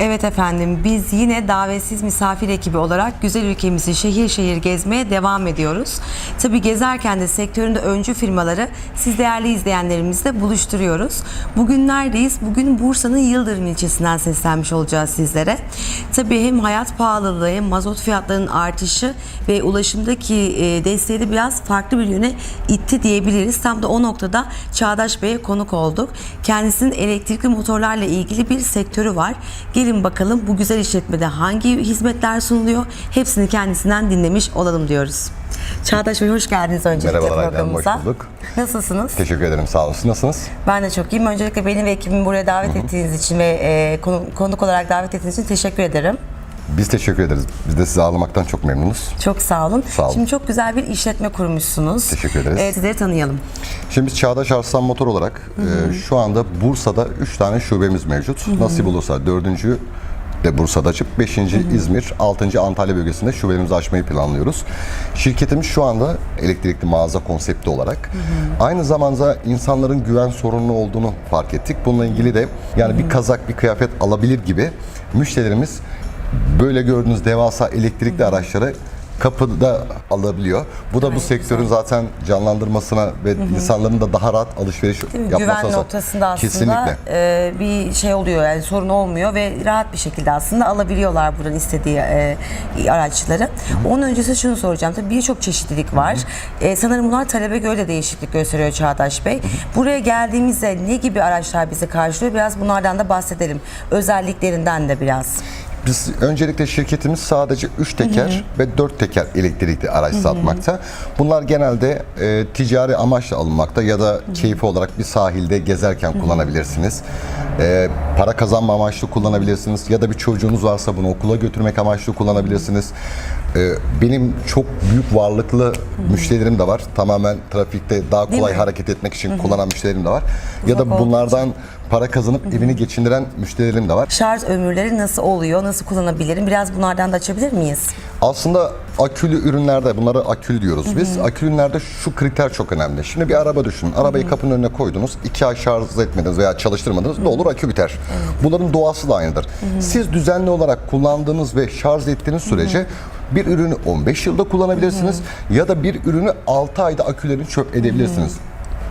Evet efendim biz yine davetsiz misafir ekibi olarak güzel ülkemizi şehir şehir gezmeye devam ediyoruz. Tabi gezerken de sektöründe öncü firmaları siz değerli izleyenlerimizle buluşturuyoruz. Bugün neredeyiz? Bugün Bursa'nın Yıldırım ilçesinden seslenmiş olacağız sizlere. Tabi hem hayat pahalılığı hem mazot fiyatlarının artışı ve ulaşımdaki e, desteği de biraz farklı bir yöne itti diyebiliriz. Tam da o noktada Çağdaş Bey'e konuk olduk. Kendisinin elektrikli motorlarla ilgili bir sektörü var. Gelin bakalım bu güzel işletmede hangi hizmetler sunuluyor? Hepsini kendisinden dinlemiş olalım diyoruz. Çağdaş Bey hoş geldiniz öncelikle Merhabalar programımıza. hoş bulduk. Nasılsınız? Teşekkür ederim. Sağ olun. Nasılsınız? Ben de çok iyiyim. Öncelikle beni ve ekibimi buraya davet ettiğiniz için ve e, konu- konuk olarak davet ettiğiniz için teşekkür ederim. Biz teşekkür ederiz. Biz de sizi ağırlamaktan çok memnunuz. Çok sağ olun. Sağ olun. Şimdi çok güzel bir işletme kurmuşsunuz. Teşekkür ederiz. E, sizleri tanıyalım. Şimdi biz Çağdaş Arslan Motor olarak e, şu anda Bursa'da 3 tane şubemiz mevcut. Nasip olursa 4. de Bursa'da açıp 5. İzmir, 6. Antalya bölgesinde şubelerimizi açmayı planlıyoruz. Şirketimiz şu anda elektrikli mağaza konsepti olarak aynı zamanda insanların güven sorunu olduğunu fark ettik. Bununla ilgili de yani bir kazak, bir kıyafet alabilir gibi müşterilerimiz böyle gördüğünüz devasa elektrikli araçları kapıda alabiliyor. Bu da bu sektörün zaten canlandırmasına ve insanların da daha rahat alışveriş Değil mi? yapmasına Güven noktasında aslında Kesinlikle. e, bir şey oluyor yani sorun olmuyor ve rahat bir şekilde aslında alabiliyorlar buradan istediği e, araçları. Onun öncesi şunu soracağım. Tabii birçok çeşitlilik var. E, sanırım bunlar talebe göre de değişiklik gösteriyor Çağdaş Bey. Buraya geldiğimizde ne gibi araçlar bizi karşılıyor? Biraz bunlardan da bahsedelim. Özelliklerinden de biraz. Biz öncelikle şirketimiz sadece 3 teker ve 4 teker elektrikli araç satmakta. Bunlar genelde e, ticari amaçla alınmakta ya da keyfi olarak bir sahilde gezerken kullanabilirsiniz. E, para kazanma amaçlı kullanabilirsiniz ya da bir çocuğunuz varsa bunu okula götürmek amaçlı kullanabilirsiniz. E, benim çok büyük varlıklı müşterilerim de var. Tamamen trafikte daha kolay hareket etmek için kullanan müşterilerim de var. Ya Uzak da olduğu bunlardan para kazanıp evini geçindiren müşterilerim de var. Şarj ömürleri nasıl oluyor? Nasıl kullanabilirim? Biraz bunlardan da açabilir miyiz? Aslında akülü ürünlerde, bunlara akül diyoruz biz. Akülü ürünlerde şu kriter çok önemli. Şimdi bir araba düşünün. Arabayı kapının önüne koydunuz. iki ay şarj etmediniz veya çalıştırmadınız. Ne olur akü biter. Bunların doğası da aynıdır. Siz düzenli olarak kullandığınız ve şarj ettiğiniz sürece bir ürünü 15 yılda kullanabilirsiniz ya da bir ürünü 6 ayda akülerini çöp edebilirsiniz.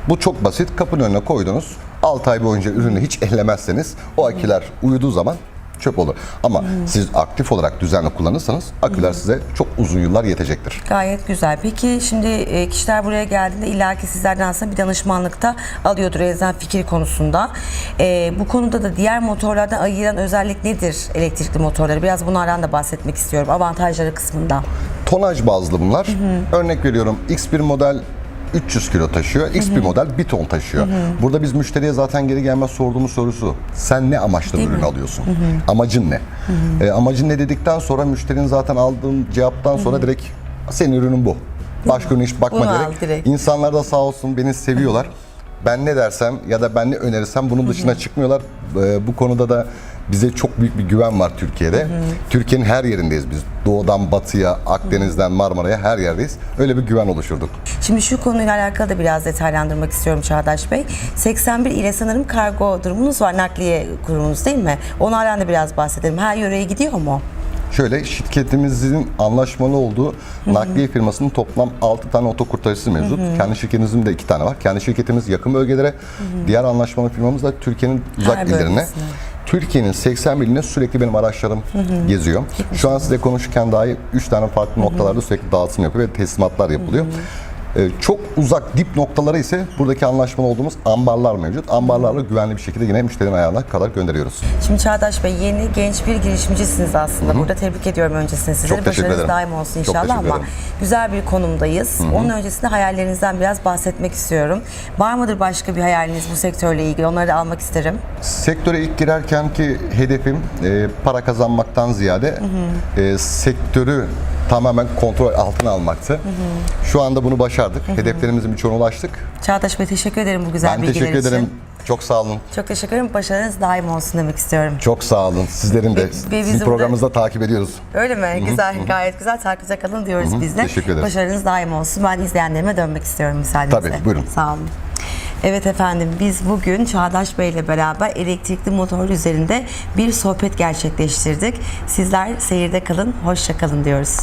Bu çok basit. Kapının önüne koydunuz. 6 ay boyunca ürünü hiç ellemezseniz o aküler uyuduğu zaman çöp olur. Ama siz aktif olarak düzenli kullanırsanız aküler size çok uzun yıllar yetecektir. Gayet güzel. Peki şimdi e, kişiler buraya geldiğinde illaki sizlerden aslında bir danışmanlıkta alıyordur elzem fikir konusunda. E, bu konuda da diğer motorlardan ayıran özellik nedir elektrikli motorları? Biraz bunlardan da bahsetmek istiyorum avantajları kısmında. Tonaj bazlı bunlar. Örnek veriyorum X1 model 300 kilo taşıyor. X1 model 1 ton taşıyor. Burada biz müşteriye zaten geri gelmez sorduğumuz sorusu. Sen ne amaçla bu ürünü alıyorsun? Amacın ne? E, amacın ne dedikten sonra müşterinin zaten aldığın cevaptan sonra direkt senin ürünün bu. Başka ürüne hiç bakma Bunu al diyerek. direkt. İnsanlar da sağ olsun beni seviyorlar. Ben ne dersem ya da ben ne önerirsem bunun dışına çıkmıyorlar. E, bu konuda da bize çok büyük bir güven var Türkiye'de. Türkiye'nin her yerindeyiz biz. Doğudan batıya, Akdeniz'den Marmara'ya her yerdeyiz. Öyle bir güven oluşturduk. Şimdi şu konuyla alakalı da biraz detaylandırmak istiyorum Çağdaş Bey. 81 ile sanırım kargo durumunuz var, nakliye kurumunuz değil mi? Onlardan da biraz bahsedelim. Her yöreye gidiyor mu? Şöyle şirketimizin anlaşmalı olduğu nakliye firmasının toplam 6 tane otokurtarıcısı mevcut. Kendi şirketimizin de 2 tane var. Kendi şirketimiz yakın bölgelere, diğer anlaşmalı firmamız da Türkiye'nin uzak Her illerine. bölgesine. Türkiye'nin 80 iline sürekli benim araçlarım geziyor. Şu an size konuşurken dahi 3 tane farklı noktalarda sürekli dağıtım yapıyor ve teslimatlar yapılıyor. Ee, çok uzak dip noktalara ise buradaki anlaşmalı olduğumuz ambarlar mevcut. Ambarlarla güvenli bir şekilde yine müşterinin ayağına kadar gönderiyoruz. Şimdi Çağdaş Bey yeni genç bir girişimcisiniz aslında. Burada tebrik ediyorum öncesinde sizleri. Çok teşekkür Başarınız daim olsun inşallah ama güzel bir konumdayız. Onun öncesinde hayallerinizden biraz bahsetmek istiyorum. Var mıdır başka bir hayaliniz bu sektörle ilgili? Onları da almak isterim. Sektöre ilk girerken ki hedefim e, para kazanmaktan ziyade e, sektörü tamamen kontrol altına almaktı. Şu anda bunu başardık. Hedeflerimizin birçoğuna ulaştık. Çağdaş Bey teşekkür ederim bu güzel Ben bilgiler teşekkür için. ederim. Çok sağ olun. Çok teşekkür ederim. Başarınız daim olsun demek istiyorum. Çok sağ olun. Sizlerin de. Ve Sizin programınızda takip ediyoruz. Öyle mi? Güzel, gayet güzel. Takipte kalın diyoruz biz de. Teşekkür ederiz. Başarınız daim olsun. Ben izleyenlerime dönmek istiyorum müsaadenizle. Tabii, buyurun. Sağ olun. Evet efendim biz bugün Çağdaş Bey ile beraber elektrikli motor üzerinde bir sohbet gerçekleştirdik. Sizler seyirde kalın, hoşça kalın diyoruz.